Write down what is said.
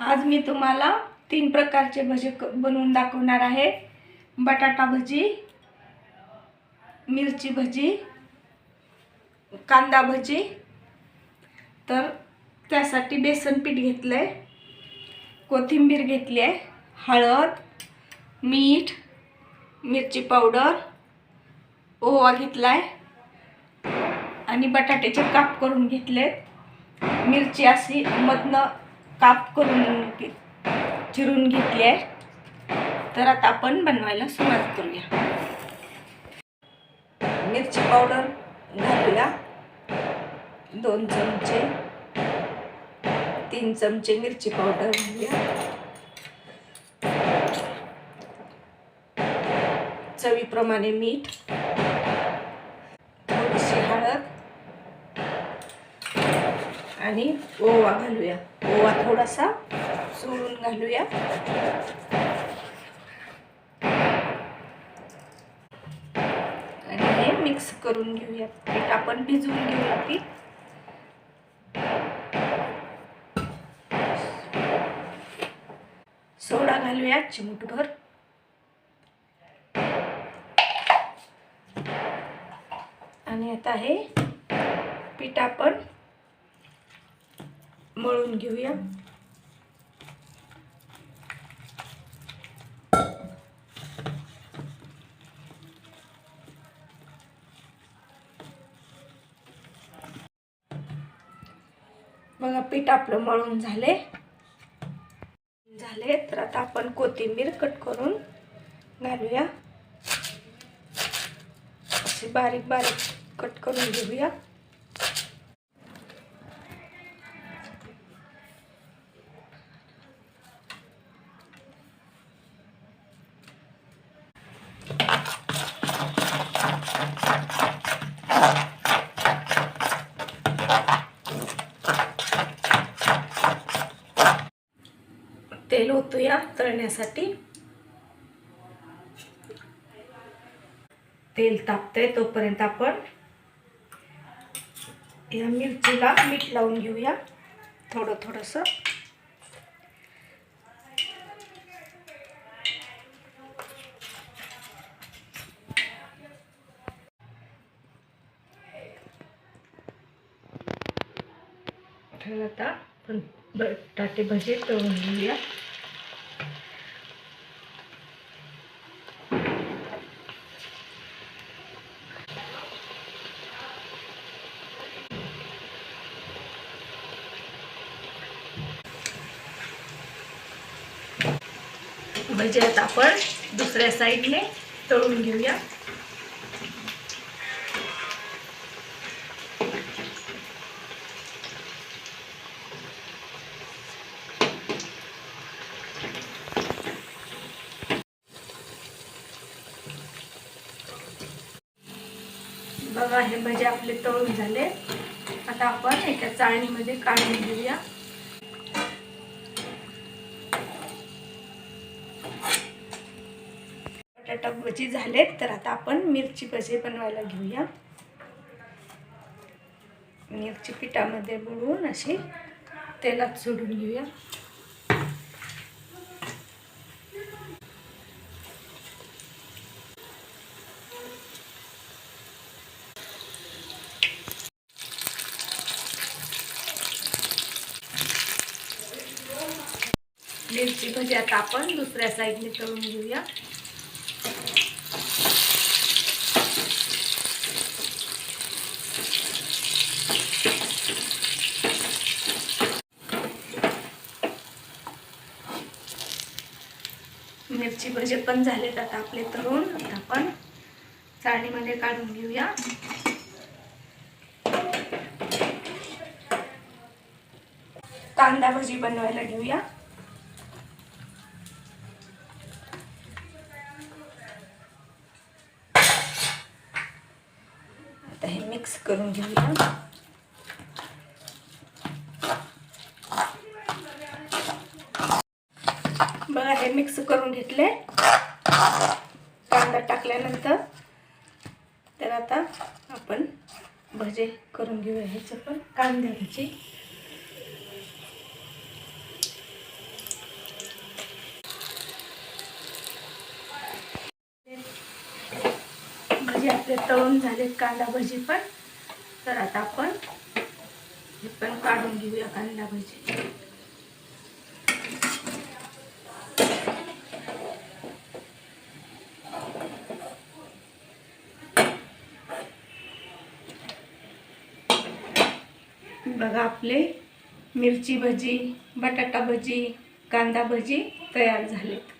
आज मी तुम्हाला तीन प्रकारचे भजे क- बनवून दाखवणार आहे. बटाटा भजी मिरची भजी कांदा भजी. तर त्यासाठी बेसन पीठ घेतलं आहे कोथिंबीर घेतली आहे हळद मीठ मिरची पावडर ओवा घेतला आहे आणि बटाट्याचे काप करून घेतलेत. मिरची अशी मधनं काप करून चिरून घेतली आहे. तर आता आपण बनवायला सुरुवात करूया. मिरची पावडर घालूया. दोन चमचे तीन चमचे मिरची पावडर घालूया. चवीप्रमाणे मीठ थोडीशी हळद आणि ओवा घालूया. ओवा थोडासा सोडून घालूया. आणि हे मिक्स करून घेऊया. पीठ आपण भिजवून घेऊया पीठ सोडा घालूया चिमूटभर. आणि आता हे पीठ आपण मळून घेऊया. बघा पीठ आपलं मळून झाले झाले तर आता आपण कोथिंबीर कट करून घालूया. असे बारीक बारीक कट करून घेऊया. तेल ओतूया तळण्यासाठी. तेल तापतंय तोपर्यंत आपण या मिरचीला मीठ लावून घेऊया. थोडं थोडंसं. आता पण बटाटे भजे तळून घेऊया. म्हणजे आता आपण दुसऱ्या साईडने तळून घेऊया. बघा हे भजे आपले तळून झाले. आता आपण एका चाळणीमध्ये काढून घेऊया. बटाटा भजी झालेत तर आता आपण मिरची भजी बनवायला घेऊया. मिरची पिठामध्ये बुडवून अशी तेलात सोडून घेऊया. मिरची भजी आता आपण दुसऱ्या साईडने तळून घेऊया. मिरची भजे पण झालेत आता आपले तरुण. आता आपण चाळणीमध्ये काढून घेऊया. कांदा भजी बनवायला घेऊया. आता हे मिक्स करून घेऊया. चांगलं हे मिक्स करून घेतले. कांदा टाकल्यानंतर तर आता आपण भजे करून घेऊया. ह्याचं पण कांद्याची भजी आपले तळून झाले कांदा भजी पण. तर आता आपण हे पण काढून घेऊया कांदा भजी. बघा आपले मिरची भजी बटाटा भजी कांदा भजी तयार झालेत.